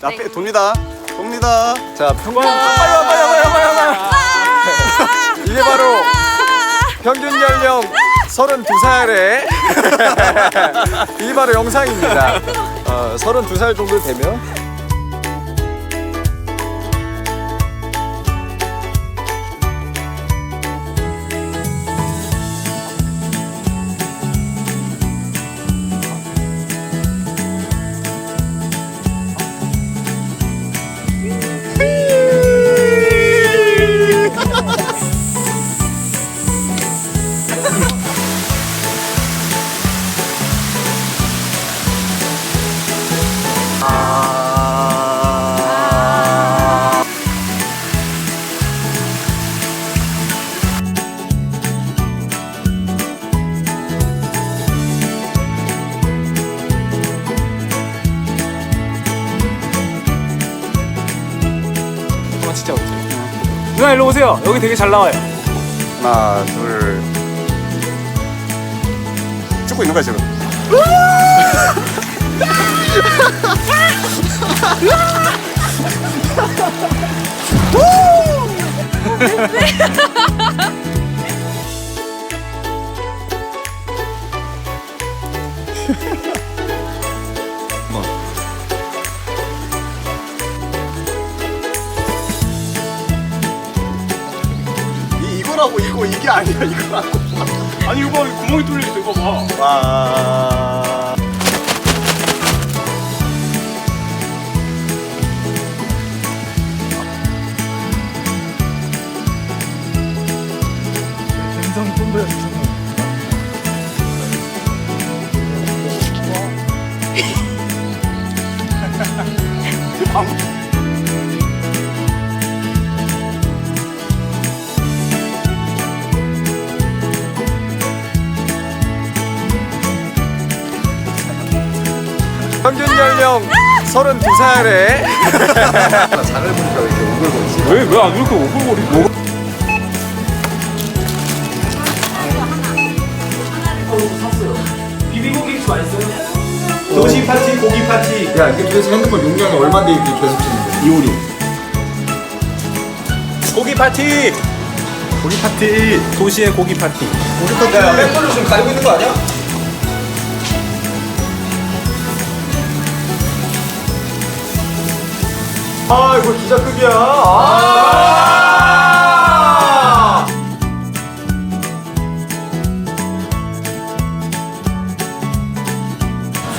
자, 빼- 돕니다. 돕니다. 자, 평균 빨리 와, 빨리 와, 빨리 와, 빨리 와. 이게 바로 평균 연령 32살의 이게 바로 영상입니다. 어, 32살 정도 되면 진짜 어때요? 누나 일로 오세요. 여기 되게 잘 나와요. 하나, 둘. 찍고 있는 거야, 지금. 이, 이거라고, 이거, 이게 아니야, 이거라고. 아니 이거 봐, 구멍이 뚫려 있어. 이거 봐. 와. 평균 연령 32살의 왜왜 안 이렇게 오글거리고? 비비고기 맛있어요? 도시 파티, 고기 파티. 야 이게 도대체 핸드폰 용량이 얼마인데 이렇게 계속 찍는 거야? 256 고기 파티. 고기 파티 도시의 고기 파티. 고기 파티 야 맨발로 지금 가리고 있는 거 아니야? 아 이거 기자 급이야. 아!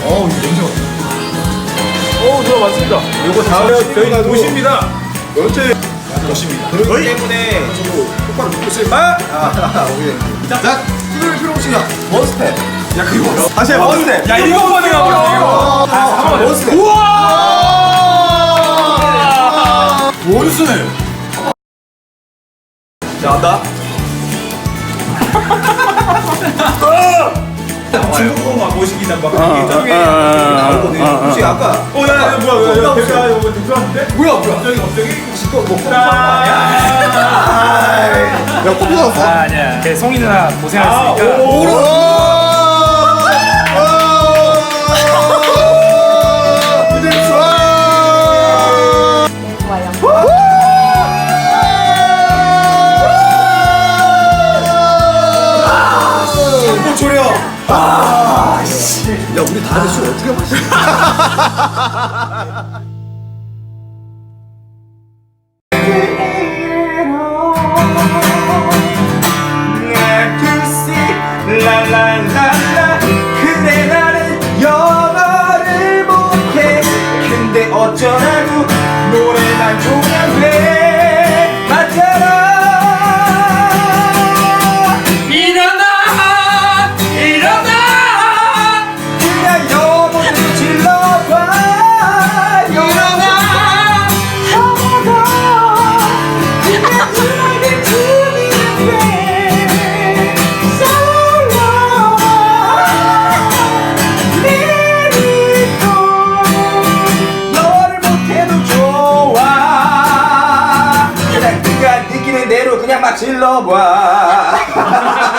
어우 이거 냄새 어때? 오, 저 맞습니다. 이거 다음에 저희 도시입니다. 연체 도시입니다 그렇기 때문에 저도 똑바로 있을 마! 아 오케이 자 뚫을 필요 없이 그냥 원스텝 야 그거 다시 해 원스텝 야, 일곱 번에 가버려. 아, 잠깐만요. 원스텝 우와! 원순을 자 한다 중국어가 모시기나 막 그런 게 아, 있잖아. 나오거든 혹시 아까 어, 야, 야, 뭐야, 뭐야, 야, 대표야, 이거 대표한테? 뭐야 뭐야 갑자기, 갑자기? 지금 뭐야 커피? 아, 아니야. 송이 누나 고생하셨으니까. 오로 조려. 아, 씨. 야, 우리 다음에 술 어떻게 마시? 나는 영어를 어쩌라고 노래만 좋으 질러봐